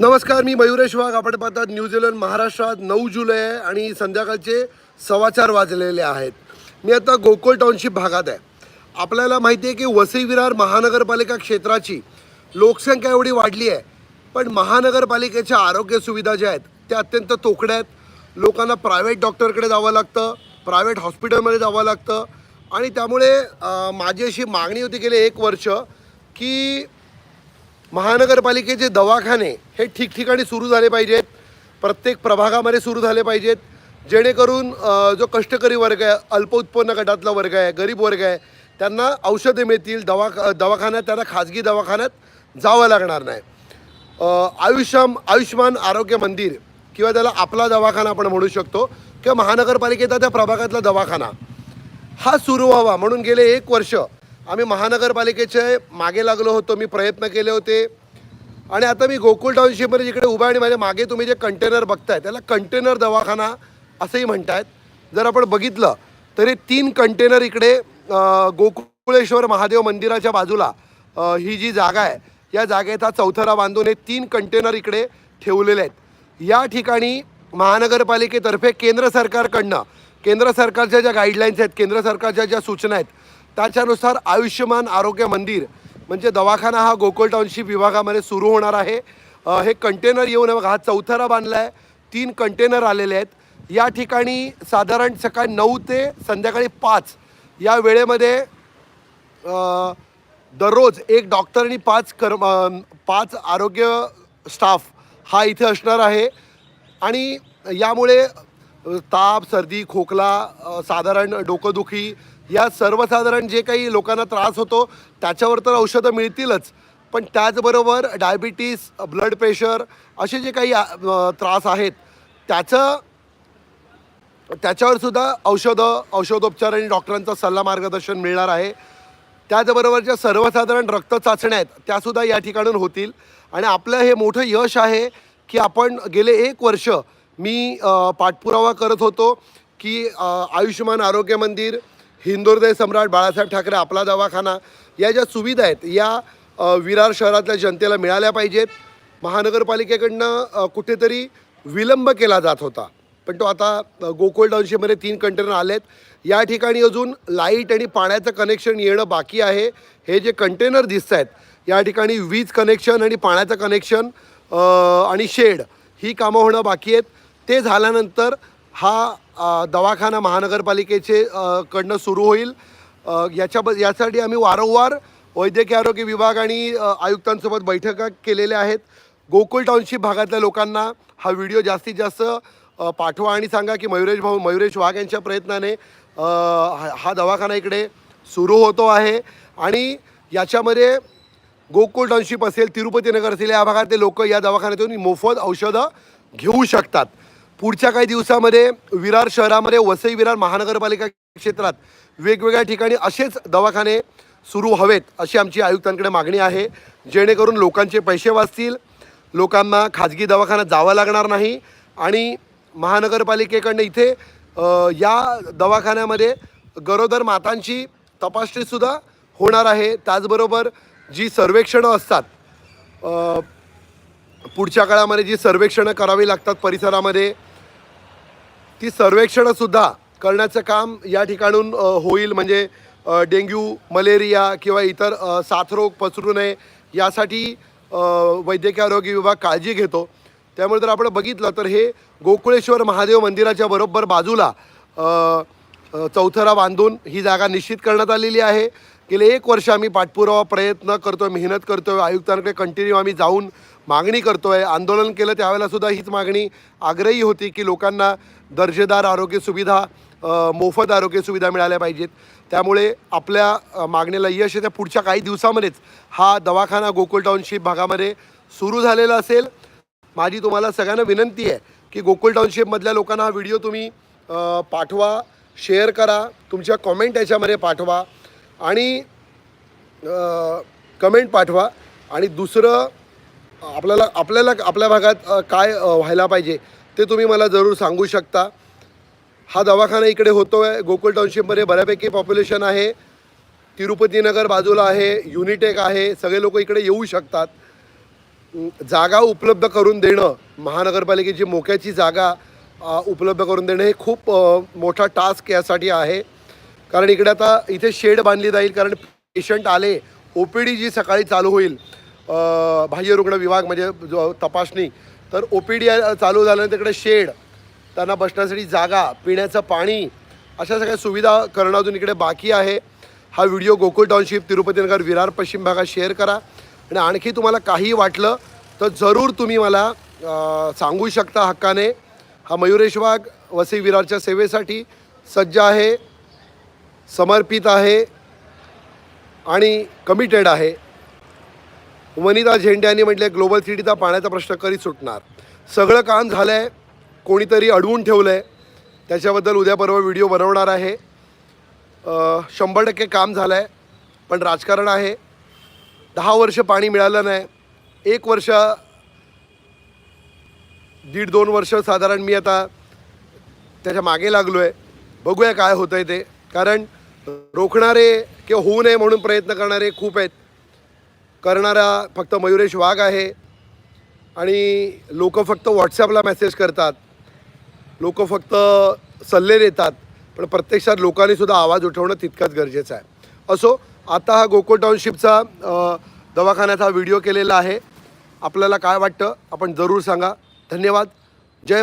नमस्कार मी मयुरेश वाघ. आपण पाहतात न्यूझीलंड महाराष्ट्रात नऊ जुलै आहे आणि संध्याकाळचे सव्वा वाजलेले आहेत. मी आता गोकुळ टाउनशिप भागात आहे. आपल्याला माहिती आहे की वसई विरार महानगरपालिका क्षेत्राची लोकसंख्या एवढी वाढली आहे पण महानगरपालिकेच्या आरोग्य सुविधा ज्या आहेत त्या अत्यंत तोकड्या आहेत. लोकांना प्रायव्हेट डॉक्टरकडे जावं लागतं प्रायव्हेट हॉस्पिटलमध्ये जावं लागतं. आणि त्यामुळे माझी अशी मागणी होती गेले एक वर्ष की महानगरपालिकेचे दवाखाने हे ठिकठिकाणी सुरू झाले पाहिजेत. प्रत्येक प्रभागामध्ये सुरू झाले पाहिजेत. जेणेकरून जो कष्टकरी वर्ग आहे अल्प उत्पन्न गटातला वर्ग आहे गरीब वर्ग आहे त्यांना औषधे मिळतील दवा दवाखान्यात त्यांना खाजगी दवाखान्यात जावं लागणार नाही. आयुष्यम आयुष्यमान आरोग्य मंदिर किंवा त्याला आपला दवाखाना आपण म्हणू शकतो किंवा महानगरपालिकेचा त्या प्रभागातला दवाखाना हा सुरू व्हावा. म्हणून गेले एक वर्ष आम्ही महानगरपालिकेचे मागे लागलो होतो मी प्रयत्न केले होते. आणि आता मी गोकुळ टाउनशिपमध्ये जिकडे उभा आणि माझ्या मागे तुम्ही जे कंटेनर बघताय त्याला कंटेनर दवाखाना असंही म्हणतायत. जर आपण बघितलं तरी तीन कंटेनर इकडे गोकुळेश्वर महादेव मंदिराच्या बाजूला ही जी जागा आहे या जागेत हा चौथरा बांधून हे तीन कंटेनर इकडे ठेवलेले आहेत. या ठिकाणी महानगरपालिकेतर्फे केंद्र सरकारकडनं केंद्र सरकारच्या ज्या गाईडलाईन्स आहेत केंद्र सरकारच्या ज्या सूचना आहेत त्याच्यानुसार आयुष्यमान आरोग्य मंदिर म्हणजे दवाखाना हा गोकुळ टाउनशिप विभागामध्ये सुरू होणार आहे. हे कंटेनर येऊन बघा हा चौथरा बांधला आहे तीन कंटेनर आलेले आहेत. या ठिकाणी साधारण सकाळी नऊ ते संध्याकाळी पाच या वेळेमध्ये दररोज एक डॉक्टर आणि पाच कर्म पाच आरोग्य स्टाफ हा इथे असणार आहे. आणि यामुळे ताप सर्दी खोकला साधारण डोकंदुखी या सर्वसाधारण जे काही लोकांना त्रास होतो त्याच्यावर तर औषधं मिळतीलच. पण त्याचबरोबर डायबिटीस ब्लड प्रेशर असे जे काही त्रास आहेत त्याचं त्याच्यावर सुद्धा औषधं औषधोपचार आणि डॉक्टरांचा सल्ला मार्गदर्शन मिळणार आहे. त्याचबरोबर ज्या सर्वसाधारण रक्त चाचण्या आहेत त्यासुद्धा या ठिकाणून होतील. आणि आपलं हे मोठं यश आहे की आपण गेले एक वर्ष मी पाठपुरावा करत होतो की आयुष्यमान आरोग्य मंदिर हिंदुहृदय सम्राट बाळासाहेब ठाकरे आपला दवाखाना या ज्या सुविधा आहेत या विरार शहरातल्या जनतेला मिळाल्या पाहिजेत. महानगरपालिकेकडनं कुठेतरी विलंब केला जात होता. पण तो आता गोकुळ टाउनशिपमध्ये तीन कंटेनर आलेत. या ठिकाणी अजून लाइट आणि पाण्याचं कनेक्शन येणं बाकी आहे. हे जे कंटेनर दिसत आहेत या ठिकाणी वीज कनेक्शन आणि पाण्याचं कनेक्शन आणि शेड ही कामं होणं बाकी आहेत. ते झाल्यानंतर हा दवाखाना महानगरपालिकेचे कडनं सुरू होईल. याच्या यासाठी आम्ही वारंवार वैद्यकीय आरोग्य विभाग आणि आयुक्तांसोबत बैठका केलेल्या आहेत. गोकुळ टाउनशिप भागातल्या लोकांना हा व्हिडिओ जास्तीत जास्त पाठवा आणि सांगा की मयुरेश भाऊ मयुरेश वाघ यांच्या प्रयत्नाने हा हा दवाखाना इकडे सुरू होतो आहे. आणि याच्यामध्ये गोकुळ टाउनशिप असेल तिरुपती नगर असेल या भागातले लोक या दवाखान्यातून मोफत औषधं घेऊ शकतात. पुढच्या काही दिवसामध्ये विरार शहरामध्ये वसई विरार महानगरपालिका क्षेत्रात वेगवेगळ्या ठिकाणी असेच दवाखाने सुरू हवेत अशी आमची आयुक्तांकडे मागणी आहे. जेणेकरून लोकांचे पैसे वाचतील लोकांना खाजगी दवाखान्यात जावं लागणार नाही आणि महानगरपालिकेकडनं इथे या दवाखान्यामध्ये गरोदर मातांची तपासणीसुद्धा होणार आहे. त्याचबरोबर जी सर्वेक्षणं असतात पुढच्या काळामध्ये जी सर्वेक्षणं करावी लागतात परिसरामध्ये ती सर्वेक्षणंसुद्धा करण्याचं काम या ठिकाणून होईल. म्हणजे डेंग्यू मलेरिया किंवा इतर साथरोग पसरू नये यासाठी वैद्यकीय आरोग्य विभाग काळजी घेतो. त्यामुळे जर आपण बघितलं तर हे गोकुळेश्वर महादेव मंदिराच्या बरोबर बाजूला चौथरा बांधून ही जागा निश्चित करण्यात आलेली आहे. गेले एक वर्ष आम्ही पाठपुरावा प्रयत्न करतोय मेहनत करतोय आयुक्तांकडे कंटिन्यू आम्ही जाऊन मागणी करतोय. आंदोलन केलं त्यावेळेला सुद्धा हीच मागणी आग्रही होती की लोकांना दर्जेदार आरोग्य सुविधा मोफत आरोग्य सुविधा मिळाल्या पाहिजेत. त्यामुळे आपल्या मागणीला यश येत्या पुढच्या काही दिवसामध्येच हा दवाखाना गोकुळ टाउनशिप भागामध्ये सुरू झालेला असेल. माझी तुम्हाला सगळ्यांना विनंती आहे की गोकुळ टाउनशिपमधल्या लोकांना हा व्हिडिओ तुम्ही पाठवा शेअर करा तुमच्या कॉमेंट याच्यामध्ये पाठवा. आणि कमेंट पाठवा. आणि दुसरं आपल्याला आपल्याला आपल्या भागात काय व्हायला पाहिजे ते तुम्ही मला जरूर सांगू शकता. हा दवाखाना इकडे होतो आहे गोकुळ टाउनशिपमध्ये बऱ्यापैकी पॉप्युलेशन आहे. तिरुपतीनगर बाजूला आहे. युनिटेक आहे. सगळे लोक इकडे येऊ शकतात. जागा उपलब्ध करून देणं महानगरपालिकेची मोक्याची जागा उपलब्ध करून देणं हे खूप मोठा टास्क यासाठी आहे. कारण इकडे आता इथे शेड बांधली जाईल कारण पेशंट आले ओ पी डी जी सकाळी चालू होईल बाह्य रुग्ण विभाग म्हणजे जो तपासणी तर ओ पी डी चालू झाल्यानंतर इकडे शेड त्यांना बसण्यासाठी जागा पिण्याचं पाणी अशा सगळ्या सुविधा करणं अजून इकडे बाकी आहे. हा व्हिडिओ गोकुळ टाउनशिप तिरुपतीनगर विरार पश्चिम भागात शेअर करा. आणि आणखी तुम्हाला काही वाटलं तर जरूर तुम्ही मला सांगू शकता हक्काने. हा मयुरेश वाघ वसई विरारच्या सेवेसाठी सज्ज आहे. समर्पित आहे आणि कमिटेड आहे. वनिता झेंडे यांनी म्हटले ग्लोबल सिटीचा पाण्याचा प्रश्न कधी सुटणार. सगळं काम झालं आहे कोणीतरी अडवून ठेवलं आहे त्याच्याबद्दल उद्या परवा व्हिडिओ बनवणार आहे. शंभर टक्के काम झालं आहे पण राजकारण आहे. दहा वर्ष पाणी मिळालं नाही. एक वर्ष दीड दोन वर्ष साधारण मी आता त्याच्यामागे लागलो आहे बघूया काय होतं आहे ते. कारण रोखणारे किंवा होऊ नये म्हणून प्रयत्न करणारे खूप आहेत. करणारा फक्त मयुरेश वाघ आहे. आणि लोक फक्त व्हॉट्सॲपला मेसेज करतात. लोक फक्त सल्ले देतात. पण प्रत्यक्षात लोकांनीसुद्धा आवाज उठवणं तितकंच गरजेचं आहे. असो आता हा गोकुळ टाउनशिपचा दवाखान्याचा व्हिडिओ केलेला आहे. आपल्याला काय वाटतं? आपण जरूर सांगा. धन्यवाद. जय महा